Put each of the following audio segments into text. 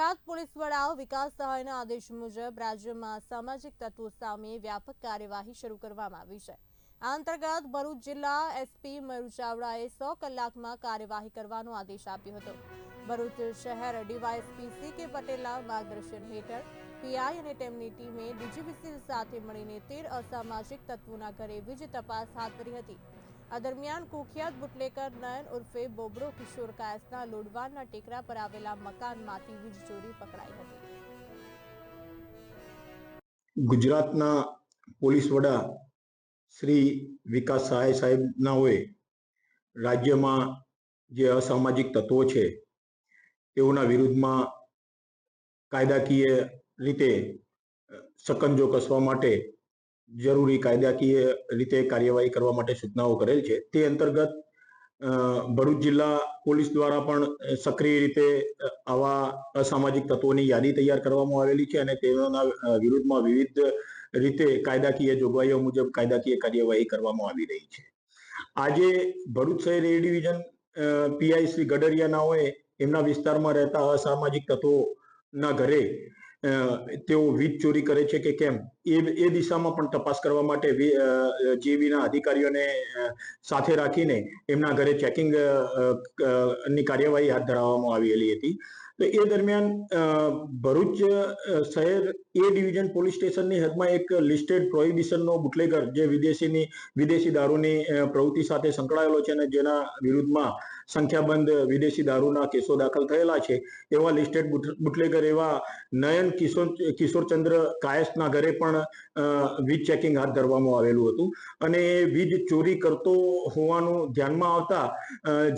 Gujarat police વડા વિકાસ સહાયના આદેશ મુજબ રાજ્યમાં સામાજિક તત્વો સામે વ્યાપક કાર્યવાહી શરૂ કરવામાં આવી છે. આ અંતર્ગત ભરૂચ જિલ્લા એસપી મયુર ચાવડાએ સો કલાકમાં કાર્યવાહી કરવાનો આદેશ આપ્યો હતો. ભરૂચ શહેર ડીવાયએસપી સી કે પટેલના માર્ગદર્શન હેઠળ પીઆઈ અને તેમની ટીમે ડીજીવીસી સાથે મળીને તેર અસામાજિક તત્વોના ઘરે વીજ તપાસ હાથ ધરી હતી. આ દરમિયાન કુખ્યાત બુટલેકર નયન ઉર્ફે બોબડો કિશોર કાયસના લોડવાનના ટેકરા પર આવેલા મકાનમાંથી વીજ ચોરી પકડાઈ હતી. ગુજરાતના પોલીસ વડા શ્રી વિકાસ સહાય સાહેબનાઓએ રાજ્યમાં જે અસામાજિક તત્વો છે તેઓના વિરુદ્ધમાં કાયદાકીય રીતે સકંજો કસવા માટે જરૂરી કાયદાકીય રીતે કાર્યવાહી કરવા માટે સૂચનાઓ કરેલ છે. તે અંતર્ગત ભરૂચ જિલ્લા પોલીસ દ્વારા પણ સક્રિય રીતે આવા અસામાજિક તત્વોની યાદી તૈયાર કરવામાં આવેલી છે અને તેઓના વિરુદ્ધમાં વિવિધ રીતે કાયદાકીય જોગવાઈઓ મુજબ કાયદાકીય કાર્યવાહી કરવામાં આવી રહી છે. આજે ભરૂચ શહેર એ ડિવિઝન પીઆઈ શ્રી ગડરિયાનાઓએ એમના વિસ્તારમાં રહેતા અસામાજિક તત્વોના ઘરે તેઓ વીજ ચોરી કરે છે કે કેમ? એ એ દિશામાં પણ તપાસ કરવા માટે જીબીના અધિકારીઓને સાથે રાખીને એમના ઘરે ચેકિંગની કાર્યવાહી હાથ ધરવામાં આવેલી હતી. તો એ દરમિયાન ભરૂચ શહેર એ ડિવિઝન પોલીસ સ્ટેશનની હદમાં એક લિસ્ટેડ પ્રોહિબિશનનો બુટલેગર જે વિદેશીની, વિદેશી દારૂની પ્રવૃત્તિ સાથે સંકળાયેલો છે અને જેના વિરુદ્ધમાં સંખ્યાબંધ વિદેશી દારૂના કેસો દાખલ થયેલા છે. એવા લિસ્ટેડ બુટલેગર એવા નયન કિશોર, કિશોરચંદ્ર કાયસના ઘરે પણ વીજ ચેકિંગ હાથ ધરવામાં આવેલું હતું. અને એ વીજ ચોરી કરતો હોવાનું ધ્યાનમાં આવતા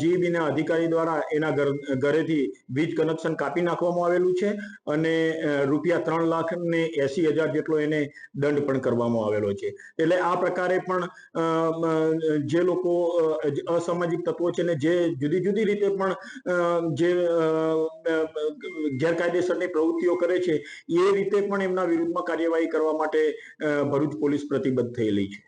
જીઈબીના અધિકારી દ્વારા એના ઘર, ઘરેથી વીજ કનેક્શન કાપી નાખવામાં આવેલું છે અને રૂપિયા ત્રણ લાખ ને એસી હજાર જેટલો એને દંડ પણ કરવામાં આવેલો છે. એટલે આ પ્રકારે પણ જે લોકો અસામાજિક તત્વો છે ને જે જુદી જુદી રીતે પણ જે ગેરકાયદેસરની પ્રવૃત્તિઓ કરે છે, એ રીતે પણ એમના વિરુદ્ધમાં કાર્યવાહી કરવા માટે ભરૂચ પોલીસ પ્રતિબદ્ધ થયેલી છે.